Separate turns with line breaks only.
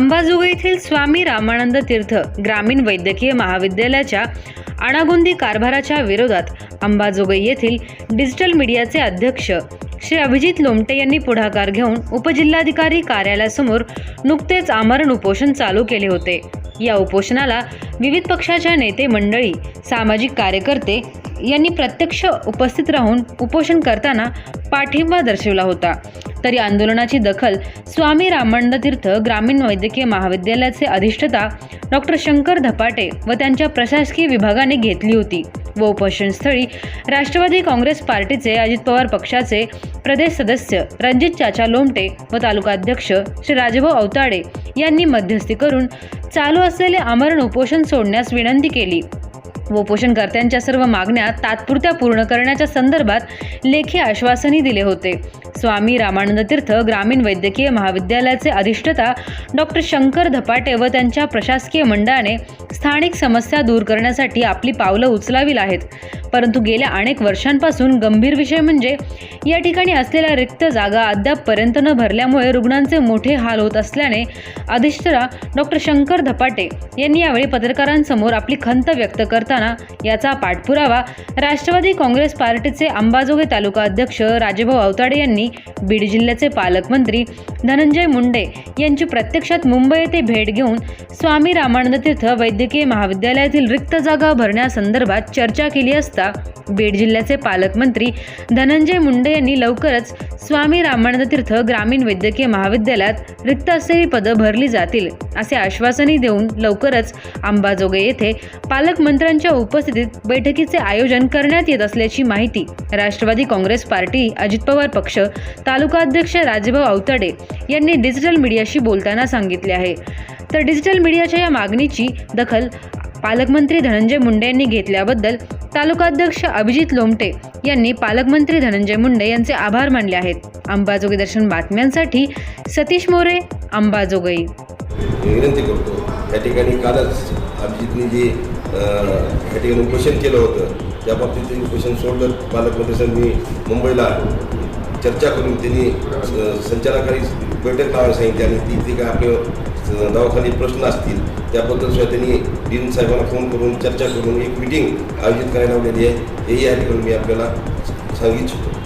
अंबाजोगाई येथील स्वामी रामानंद तीर्थ ग्रामीण वैद्यकीय महाविद्यालयाच्या अणागुंदी कारभाराच्या विरोधात अंबाजोगाई येथील डिजिटल मीडियाचे अध्यक्ष श्री अभिजित लोमटे यांनी पुढाकार घेऊन उपजिल्हाधिकारी कार्यालयासमोर नुकतेच आमरण उपोषण चालू केले होते. या उपोषणाला विविध पक्षाच्या नेते मंडळी सामाजिक कार्यकर्ते यांनी प्रत्यक्ष उपस्थित राहून उपोषण करताना पाठिंबा दर्शवला होता. तरी आंदोलनाची दखल स्वामी रामानंद तीर्थ ग्रामीण वैद्यकीय महाविद्यालयाचे अधिष्ठता डॉक्टर शंकर धपाटे व त्यांच्या प्रशासकीय विभागाने घेतली होती. उपोषणस्थळी राष्ट्रवादी काँग्रेस पार्टीचे अजित पवार पक्षाचे प्रदेश सदस्य रणजित चाचा लोमटे व तालुकाध्यक्ष श्री राजभाऊ अवताडे यांनी मध्यस्थी करून चालू असलेले आमरण उपोषण सोडण्यास विनंती केली. उपोषणकर्त्यांच्या सर्व मागण्या तात्पुरत्या पूर्ण करण्याच्या संदर्भात लेखी आश्वासनही दिले होते. स्वामी रामानंद तीर्थ ग्रामीण वैद्यकीय महाविद्यालयाचे अधिष्ठता डॉक्टर शंकर धपाटे व त्यांच्या प्रशासकीय मंडळाने स्थानिक समस्या दूर करण्यासाठी आपली पावलं उचलावी आहेत. परंतु गेल्या अनेक वर्षांपासून गंभीर विषय म्हणजे या ठिकाणी असलेल्या रिक्त जागा अद्यापपर्यंत न भरल्यामुळे रुग्णांचे मोठे हाल होत असल्याने अधिष्ठता डॉक्टर शंकर धपाटे यांनी यावेळी पत्रकारांसमोर आपली खंत व्यक्त करताना याचा पाठपुरावा राष्ट्रवादी काँग्रेस पार्टीचे अंबाजोगाई तालुका अध्यक्ष राजेभाऊ अवताडे यांनी बीड जिल्ह्याचे पालकमंत्री धनंजय मुंडे यांची प्रत्यक्षात मुंबई येथे भेट घेऊन स्वामी रामानंद तीर्थ वैद्यकीय महाविद्यालयातील रिक्त जागा भरण्यासंदर्भात चर्चा केली असता बीड जिल्ह्याचे पालकमंत्री धनंजय मुंडे यांनी लवकरच स्वामी रामानंद तीर्थ ग्रामीण वैद्यकीय महाविद्यालयात रिक्त असलेली पदं भरली जातील असे आश्वासनही देऊन लवकरच अंबाजोगाई येथे पालकमंत्र्यांच्या उपस्थितीत बैठकीचे आयोजन करण्यात येत असल्याची माहिती राष्ट्रवादी काँग्रेस पार्टी अजित पवार पक्ष तालुकाध्यक्ष राजेभाऊ अवताडे यांनी डिजिटल मीडियाशी बोलताना सांगितले आहे. तर डिजिटल मीडियाच्या या मागणीची दखल पालकमंत्री धनंजय मुंडे यांनी घेतल्याबद्दल तालुकाध्यक्ष अभिजित लोमटे यांनी पालकमंत्री धनंजय मुंडे यांचे आभार मानले आहेत. अंबाजोगाई दर्शन बातम्यांसाठी सतीश मोरे अंबाजोगाई.
विनंती करतो या ठिकाणी कालच अभिजितने जे या ठिकाणी उपोषण केलं होतं त्या बाबतीत त्यांनी उपोषण सोडलं. पालकमंत्र्यांनी मुंबईला चर्चा करून त्यांनी संचालकांनी बैठक लावायला सांगितली आणि ती जे काय आपले अं, दवाखाने प्रश्न असतील त्याबद्दल सुद्धा त्यांनी डीन साहेबांना फोन करून चर्चा करून एक मिटिंग आयोजित करायला लावलेली आहे. हेही या ठिकाणी मी आपल्याला सांगू इच्छितो.